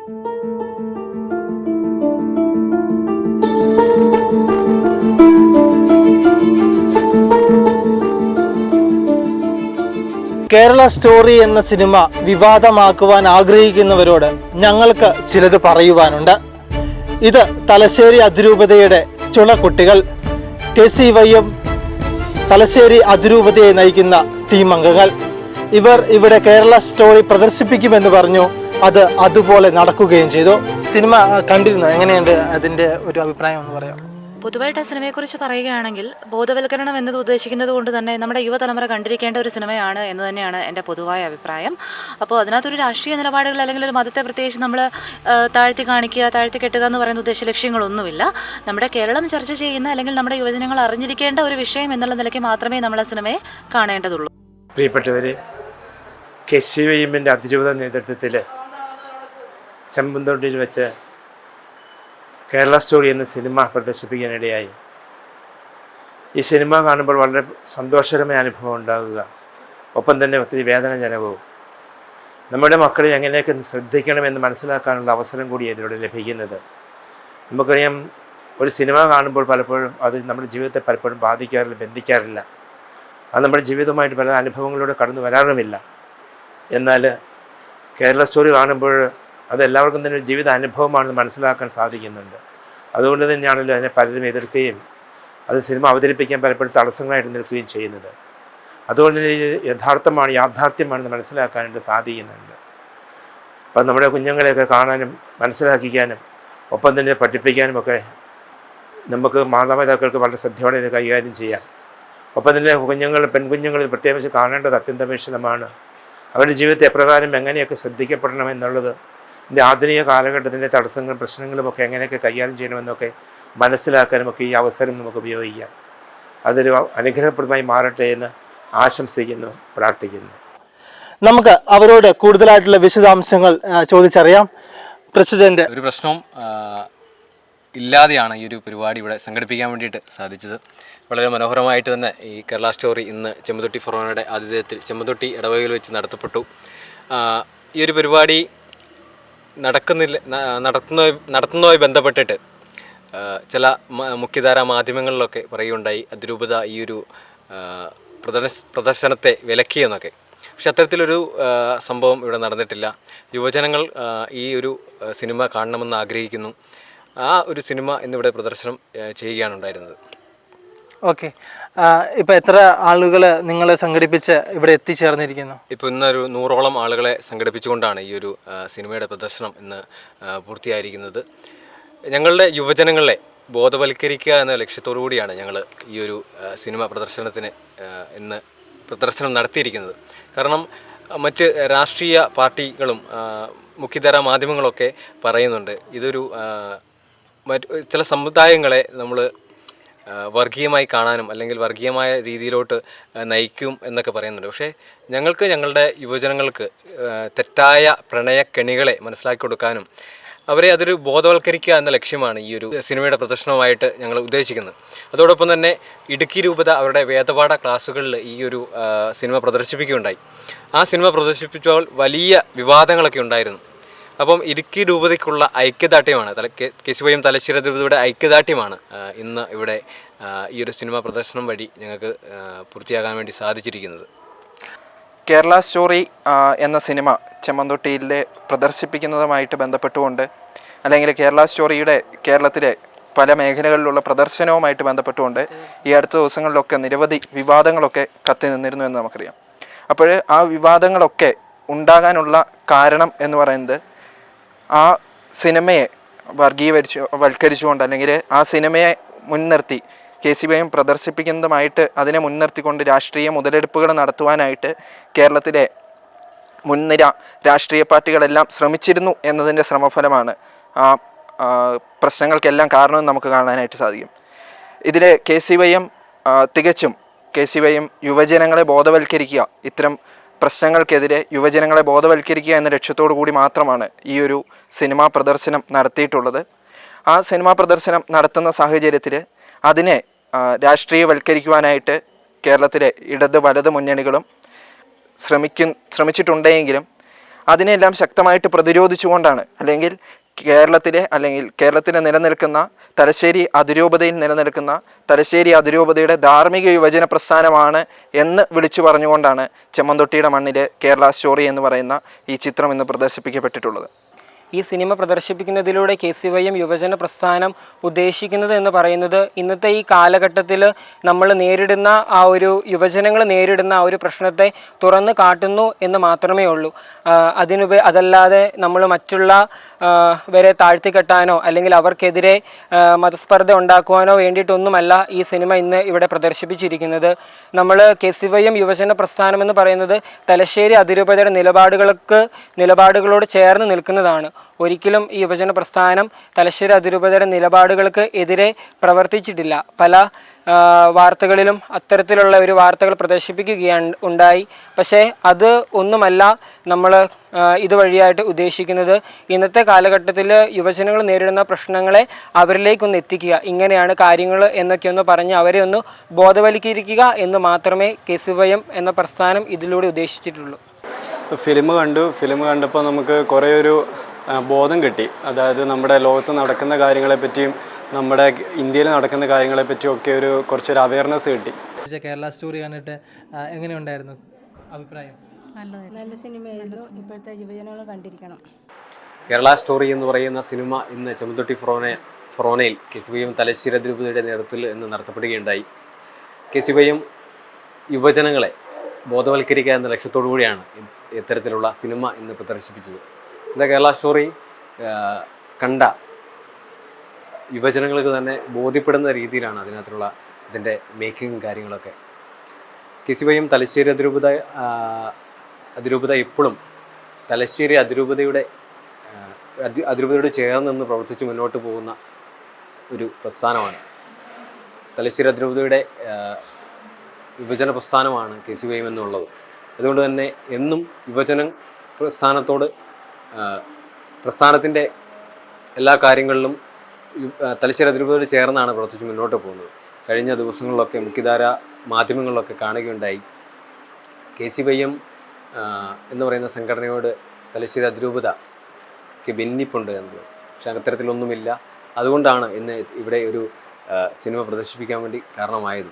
Kerala story എന്ന cinema വിവാദമാക്കുവാൻ ആഗ്രഹിക്കുന്നവരോട് ഞങ്ങൾക്ക് ചിലത് പറയുവാനുണ്ട്. ഇത് തലശ്ശേരി അതിരൂപതയുടെ ചുണക്കുട്ടികൾ കെ സി വൈയും തലശ്ശേരി അതിരൂപതയെ നയിക്കുന്ന ടീം അംഗങ്ങൾ ഇവർ ഇവിടെ കേരള സ്റ്റോറി പ്രദർശിപ്പിക്കുമെന്ന് പറഞ്ഞു. അത് അതുപോലെ നടക്കുകയും ചെയ്തു. സിനിമ കണ്ടിരുന്നു? എങ്ങനെയുണ്ട് അതിന്റെ ഒരു അഭിപ്രായം എന്ന് പറയാം പൊതുവായിട്ട് ആ സിനിമയെക്കുറിച്ച് പറയുകയാണെങ്കിൽ ബോധവൽക്കരണം എന്നത് ഉദ്ദേശിക്കുന്നത് കൊണ്ട് തന്നെ നമ്മുടെ യുവതലമുറ കണ്ടിരിക്കേണ്ട ഒരു സിനിമയാണ് എന്ന് തന്നെയാണ് എന്റെ പൊതുവായ അഭിപ്രായം. അപ്പോൾ അതിനകത്തൊരു രാഷ്ട്രീയ നിലപാടുകൾ അല്ലെങ്കിൽ ഒരു മതത്തെ പ്രത്യേകിച്ച് നമ്മൾ താഴ്ത്തി കാണിക്കുക താഴ്ത്തി കെട്ടുക എന്ന് പറയുന്ന ഉദ്ദേശ ലക്ഷ്യങ്ങളൊന്നുമില്ല. നമ്മുടെ കേരളം ചർച്ച ചെയ്യുന്ന അല്ലെങ്കിൽ നമ്മുടെ യുവജനങ്ങൾ അറിഞ്ഞിരിക്കേണ്ട ഒരു വിഷയം എന്നുള്ള നിലയ്ക്ക് മാത്രമേ നമ്മൾ ആ സിനിമയെ കാണേണ്ടതുള്ളൂ. പ്രിയപ്പെട്ടവരെ കെ സി വൈ എമ്മിന്റെ അതിരൂപത നേതൃത്വത്തിൽ ചെമ്പന്തൊണ്ടിയിൽ വെച്ച് കേരള സ്റ്റോറി എന്ന സിനിമ പ്രദർശിപ്പിക്കാനിടയായി. ഈ സിനിമ കാണുമ്പോൾ വളരെ സന്തോഷകരമായ അനുഭവം ഉണ്ടാകുക. ഒപ്പം തന്നെ ഒത്തിരി വേദനജനകവും. നമ്മുടെ മക്കളെ എങ്ങനെയൊക്കെ ശ്രദ്ധിക്കണമെന്ന് മനസ്സിലാക്കാനുള്ള അവസരം കൂടി ഇതിലൂടെ ലഭിക്കുന്നത്. നമുക്കറിയാം ഒരു സിനിമ കാണുമ്പോൾ പലപ്പോഴും അത് നമ്മുടെ ജീവിതത്തെ പലപ്പോഴും ബാധിക്കാറില്ല ബന്ധിക്കാറില്ല. അത് നമ്മുടെ ജീവിതവുമായിട്ട് പല അനുഭവങ്ങളിലൂടെ കടന്നു വരാറുമില്ല. എന്നാൽ കേരള സ്റ്റോറി കാണുമ്പോൾ അത് എല്ലാവർക്കും തന്നെ ഒരു ജീവിത അനുഭവമാണെന്ന് മനസ്സിലാക്കാൻ സാധിക്കുന്നുണ്ട്. അതുകൊണ്ട് തന്നെയാണല്ലോ അതിനെ പലരും എതിർക്കുകയും അത് സിനിമ അവതരിപ്പിക്കാൻ പലപ്പോഴും തടസ്സങ്ങളായിട്ട് നിൽക്കുകയും ചെയ്യുന്നത്. അതുകൊണ്ട് തന്നെ യഥാർത്ഥമാണ് യാഥാർത്ഥ്യമാണെന്ന് മനസ്സിലാക്കാനായിട്ട് സാധിക്കുന്നുണ്ട്. അപ്പം നമ്മുടെ കുഞ്ഞുങ്ങളെയൊക്കെ കാണാനും മനസ്സിലാക്കിക്കാനും ഒപ്പം തന്നെ പഠിപ്പിക്കാനും ഒക്കെ നമുക്ക് മാതാപിതാക്കൾക്ക് വളരെ ശ്രദ്ധയോടെ ഇത് കൈകാര്യം ചെയ്യാം. ഒപ്പം തന്നെ കുഞ്ഞുങ്ങൾ പെൺകുഞ്ഞുങ്ങൾ പ്രത്യേകിച്ച് കാണേണ്ടത് അത്യന്താപേക്ഷിതമാണ് അവരുടെ ജീവിതത്തെ എപ്രകാരം എങ്ങനെയൊക്കെ ശ്രദ്ധിക്കപ്പെടണം എന്നുള്ളത് ഇതിന്റെ ആധുനിക കാലഘട്ടത്തിന്റെ തടസ്സങ്ങളും പ്രശ്നങ്ങളും ഒക്കെ എങ്ങനെയൊക്കെ കൈകാര്യം ചെയ്യണമെന്നൊക്കെ മനസ്സിലാക്കാനും ഒക്കെ ഈ അവസരം നമുക്ക് ഉപയോഗിക്കാം. അതൊരു അനുഗ്രഹപ്രദമായി മാറട്ടെ എന്ന് ആശംസിക്കുന്നു പ്രാർത്ഥിക്കുന്നു. നമുക്ക് അവരോട് കൂടുതലായിട്ടുള്ള വിശദാംശങ്ങൾ ചോദിച്ചറിയാം. പ്രസിഡന്റ്. ഒരു പ്രശ്നവും ഇല്ലാതെയാണ് ഈ ഒരു പരിപാടി ഇവിടെ സംഘടിപ്പിക്കാൻ വേണ്ടിയിട്ട് സാധിച്ചത്. വളരെ മനോഹരമായിട്ട് തന്നെ ഈ കേരള സ്റ്റോറി ഇന്ന് ചെമ്പതൊട്ടി ഫൊറോനയുടെ ആതിഥേയത്തിൽ ചെമ്പതൊട്ടി ഇടവകയിൽ വെച്ച് നടത്തപ്പെട്ടു. ഈ ഒരു പരിപാടി നടക്കുന്നില്ല നടത്തുന്ന നടത്തുന്നതുമായി ബന്ധപ്പെട്ടിട്ട് ചില മുഖ്യധാര മാധ്യമങ്ങളിലൊക്കെ പറയുകയുണ്ടായി അതിരൂപത ഈ ഒരു പ്രദർശനത്തെ വിലക്കിയെന്നൊക്കെ. പക്ഷെ അത്തരത്തിലൊരു സംഭവം ഇവിടെ നടന്നിട്ടില്ല. യുവജനങ്ങൾ ഈ ഒരു സിനിമ കാണണമെന്ന് ആഗ്രഹിക്കുന്നു. ആ ഒരു സിനിമ ഇന്നിവിടെ പ്രദർശനം ചെയ്യുകയാണ് ഉണ്ടായിരുന്നത് ഓക്കെ. ഇപ്പൊ എത്ര ആളുകൾ നിങ്ങളെ സംഘടിപ്പിച്ച് ഇവിടെ എത്തിച്ചേർന്നിരിക്കുന്നു? ഇപ്പൊ ഇന്നൊരു നൂറോളം ആളുകളെ സംഘടിപ്പിച്ചുകൊണ്ടാണ് ഈ ഒരു സിനിമയുടെ പ്രദർശനം ഇന്ന് പൂർത്തിയായിരിക്കുന്നത്. ഞങ്ങളുടെ യുവജനങ്ങളെ ബോധവൽക്കരിക്കുക എന്ന ലക്ഷ്യത്തോടു കൂടിയാണ് ഞങ്ങൾ ഈ ഒരു സിനിമ പ്രദർശനത്തിന് ഇന്ന് പ്രദർശനം നടത്തിയിരിക്കുന്നത്. കാരണം മറ്റ് രാഷ്ട്രീയ പാർട്ടികളും മുഖ്യധാര മാധ്യമങ്ങളൊക്കെ പറയുന്നുണ്ട് ഇതൊരു മറ്റ് ചില സമുദായങ്ങളെ നമ്മൾ വർഗീയമായി കാണാനും അല്ലെങ്കിൽ വർഗീയമായ രീതിയിലോട്ട് നയിക്കും എന്നൊക്കെ പറയുന്നുണ്ട്. പക്ഷേ ഞങ്ങൾക്ക് ഞങ്ങളുടെ യുവജനങ്ങൾക്ക് തെറ്റായ പ്രണയക്കെണികളെ മനസ്സിലാക്കി കൊടുക്കാനും അവരെ അതൊരു ബോധവൽക്കരിക്കുക എന്ന ലക്ഷ്യമാണ് ഈ ഒരു സിനിമയുടെ പ്രദർശനവുമായിട്ട് ഞങ്ങൾ ഉദ്ദേശിക്കുന്നത്. അതോടൊപ്പം തന്നെ ഇടുക്കി രൂപത അവരുടെ വേദപാഠ ക്ലാസ്സുകളിൽ ഈ ഒരു സിനിമ പ്രദർശിപ്പിക്കുകയുണ്ടായി. ആ സിനിമ പ്രദർശിപ്പിച്ചപ്പോൾ വലിയ വിവാദങ്ങളൊക്കെ ഉണ്ടായിരുന്നു. അപ്പം ഇടുക്കി രൂപതയ്ക്കുള്ള ഐക്യദാർഢ്യമാണ് തല കേശുവയും തലശ്ശേരി രൂപതയുടെ ഐക്യദാർഢ്യമാണ് ഇന്ന് ഇവിടെ ഈ ഒരു സിനിമ പ്രദർശനം വഴി ഞങ്ങൾക്ക് പൂർത്തിയാകാൻ വേണ്ടി സാധിച്ചിരിക്കുന്നത്. കേരള സ്റ്റോറി എന്ന സിനിമ ചെമ്മന്തൊട്ടിയിലെ പ്രദർശിപ്പിക്കുന്നതുമായിട്ട് ബന്ധപ്പെട്ടുകൊണ്ട് അല്ലെങ്കിൽ കേരള സ്റ്റോറിയുടെ കേരളത്തിലെ പല മേഖലകളിലുള്ള പ്രദർശനവുമായിട്ട് ബന്ധപ്പെട്ടുകൊണ്ട് ഈ അടുത്ത ദിവസങ്ങളിലൊക്കെ നിരവധി വിവാദങ്ങളൊക്കെ കത്തി നിന്നിരുന്നു എന്ന് നമുക്കറിയാം. അപ്പോൾ ആ വിവാദങ്ങളൊക്കെ ഉണ്ടാകാനുള്ള കാരണം എന്ന് പറയുന്നത് ആ സിനിമയെ വർഗീകരിച്ചു വൽക്കരിച്ചുകൊണ്ട് അല്ലെങ്കിൽ ആ സിനിമയെ മുൻനിർത്തി കെ സി ബി എം പ്രദർശിപ്പിക്കുന്നതുമായിട്ട് അതിനെ മുൻനിർത്തിക്കൊണ്ട് രാഷ്ട്രീയ മുതലെടുപ്പുകൾ നടത്തുവാനായിട്ട് കേരളത്തിലെ മുൻനിര രാഷ്ട്രീയ പാർട്ടികളെല്ലാം ശ്രമിച്ചിരുന്നു എന്നതിന്റെ ശ്രമഫലമാണ് ആ പ്രശ്നങ്ങൾക്കെല്ലാം കാരണമെന്ന് നമുക്ക് കാണാനായിട്ട് സാധിക്കും. ഇതിൽ കെ സി വൈ എം തികച്ചും കെ സി വൈ എം യുവജനങ്ങളെ ബോധവൽക്കരിക്കുക ഇത്തരം പ്രശ്നങ്ങൾക്കെതിരെ യുവജനങ്ങളെ ബോധവൽക്കരിക്കുക എന്ന ലക്ഷ്യത്തോടു കൂടി മാത്രമാണ് ഈ ഒരു സിനിമാ പ്രദർശനം നടത്തിയിട്ടുള്ളത്. ആ സിനിമാ പ്രദർശനം നടത്തുന്ന സാഹചര്യത്തിൽ അതിനെ രാഷ്ട്രീയവൽക്കരിക്കുവാനായിട്ട് കേരളത്തിലെ ഇടത് വലത് മുന്നണികളും ശ്രമിക്കും ശ്രമിച്ചിട്ടുണ്ടെങ്കിലും അതിനെല്ലാം ശക്തമായിട്ട് പ്രതിരോധിച്ചുകൊണ്ടാണ് അല്ലെങ്കിൽ കേരളത്തിലെ അല്ലെങ്കിൽ കേരളത്തിൽ നിലനിൽക്കുന്ന തലശ്ശേരി അതിരൂപതയിൽ നിലനിൽക്കുന്ന തലശ്ശേരി അതിരൂപതയുടെ ധാർമ്മിക യുവജന പ്രസ്ഥാനമാണ് എന്ന് വിളിച്ചു പറഞ്ഞുകൊണ്ടാണ് ചെമ്മന്തൊട്ടിയുടെ മണ്ണിലെ കേരള സ്റ്റോറി എന്ന് പറയുന്ന ഈ ചിത്രം ഇന്ന് പ്രദർശിപ്പിക്കപ്പെട്ടിട്ടുള്ളത്. ഈ സിനിമ പ്രദർശിപ്പിക്കുന്നതിലൂടെ കെ സി വൈ എം യുവജന പ്രസ്ഥാനം ഉദ്ദേശിക്കുന്നത് എന്ന് പറയുന്നത് ഇന്നത്തെ ഈ കാലഘട്ടത്തിൽ നമ്മൾ നേരിടുന്ന ആ ഒരു യുവജനങ്ങൾ നേരിടുന്ന ആ ഒരു പ്രശ്നത്തെ തുറന്ന് കാട്ടുന്നു എന്ന് മാത്രമേ ഉള്ളൂ. അതിനുപ അതല്ലാതെ നമ്മൾ മറ്റുള്ള വരെ താഴ്ത്തിക്കെട്ടാനോ അല്ലെങ്കിൽ അവർക്കെതിരെ മതസ്പർദ്ധ ഉണ്ടാക്കുവാനോ വേണ്ടിയിട്ടൊന്നുമല്ല ഈ സിനിമ ഇന്ന് ഇവിടെ പ്രദർശിപ്പിച്ചിരിക്കുന്നത്. നമ്മൾ കെ സി വൈ യുവജന പ്രസ്ഥാനമെന്ന് പറയുന്നത് തലശ്ശേരി അതിരൂപതയുടെ നിലപാടുകൾക്ക് നിലപാടുകളോട് ചേർന്ന് നിൽക്കുന്നതാണ്. ഒരിക്കലും ഈ യുവജന പ്രസ്ഥാനം തലശ്ശേരി അതിരൂപതയുടെ നിലപാടുകൾക്ക് എതിരെ പ്രവർത്തിച്ചിട്ടില്ല. പല വാർത്തകളിലും അത്തരത്തിലുള്ള ഒരു വാർത്തകൾ പ്രദർശിപ്പിക്കുകയാണ് ഉണ്ടായി. പക്ഷേ അത് ഒന്നുമല്ല നമ്മൾ ഇതുവഴിയായിട്ട് ഉദ്ദേശിക്കുന്നത്. ഇന്നത്തെ കാലഘട്ടത്തിൽ യുവജനങ്ങൾ നേരിടുന്ന പ്രശ്നങ്ങളെ അവരിലേക്കൊന്ന് എത്തിക്കുക. ഇങ്ങനെയാണ് കാര്യങ്ങൾ എന്നൊക്കെ ഒന്ന് പറഞ്ഞ് അവരെ ഒന്ന് ബോധവൽക്കരിക്കുക എന്ന് മാത്രമേ കെ സി എന്ന പ്രസ്ഥാനം ഇതിലൂടെ ഉദ്ദേശിച്ചിട്ടുള്ളൂ. ഫിലിം കണ്ടു. ഫിലിം കണ്ടപ്പോൾ നമുക്ക് കുറേ ഒരു ബോധം കിട്ടി. അതായത് നമ്മുടെ ലോകത്ത് നടക്കുന്ന കാര്യങ്ങളെ പറ്റിയും നമ്മുടെ ഇന്ത്യയിൽ നടക്കുന്ന കാര്യങ്ങളെ പറ്റിയൊക്കെ ഒക്കെ ഒരു കുറച്ചൊരു അവയർനെസ് കിട്ടി. കേരള സ്റ്റോറി കണ്ടിട്ട് എങ്ങനെയുണ്ടായിരുന്നു അഭിപ്രായം? നല്ല സിനിമയായിരുന്നു. ഇപ്പോഴത്തെ യുവജനങ്ങൾ കണ്ടിരിക്കണം. കേരള സ്റ്റോറി എന്ന് പറയുന്ന സിനിമ ഇന്ന് ചെമ്പത്തൊട്ടി ഫ്രോന ഫ്രോനയിൽ കെ സി വൈയും തലശ്ശേരി തിരുപതിയുടെ നേതൃത്വത്തിൽ ഇന്ന് നടത്തപ്പെടുകയുണ്ടായി. കെ സി വൈയും യുവജനങ്ങളെ ബോധവൽക്കരിക്കുക എന്ന ലക്ഷ്യത്തോടു കൂടിയാണ് ഇത്തരത്തിലുള്ള സിനിമ ഇന്ന് പ്രദർശിപ്പിച്ചത്. ഇന്ന് കേരള സ്റ്റോറി കണ്ട യുവജനങ്ങൾക്ക് തന്നെ ബോധ്യപ്പെടുന്ന രീതിയിലാണ് അതിനകത്തുള്ള ഇതിന്റെ മേക്കിങ്ങും കാര്യങ്ങളൊക്കെ. കെ സി വൈയും തലശ്ശേരി അതിരൂപത അതിരൂപത എപ്പോഴും തലശ്ശേരി അതിരൂപതയുടെ അതിരൂപതയോട് ചേർന്ന് നിന്ന് പ്രവർത്തിച്ച് മുന്നോട്ട് പോകുന്ന ഒരു പ്രസ്ഥാനമാണ്. തലശ്ശേരി അതിരൂപതയുടെ വിഭജന പ്രസ്ഥാനമാണ് കെ സി വൈ എന്നുള്ളത്. അതുകൊണ്ട് തന്നെ എന്നും യുവജന പ്രസ്ഥാനത്തോട് പ്രസ്ഥാനത്തിന്റെ എല്ലാ കാര്യങ്ങളിലും തലശ്ശേരി അതിരൂപതയോട് ചേർന്നാണ് പ്രവർത്തിച്ച് മുന്നോട്ട് പോകുന്നത്. കഴിഞ്ഞ ദിവസങ്ങളിലൊക്കെ മുഖ്യധാര മാധ്യമങ്ങളിലൊക്കെ കാണുകയുണ്ടായി. കെ സി വൈ എം എന്ന് പറയുന്ന സംഘടനയോട് തലശ്ശേരി അതിരൂപതയ്ക്ക് ഭിന്നിപ്പുണ്ട് എന്നത്. പക്ഷെ അത്തരത്തിലൊന്നുമില്ല. അതുകൊണ്ടാണ് ഇന്ന് ഇവിടെ ഒരു സിനിമ പ്രദർശിപ്പിക്കാൻ വേണ്ടി കാരണമായത്.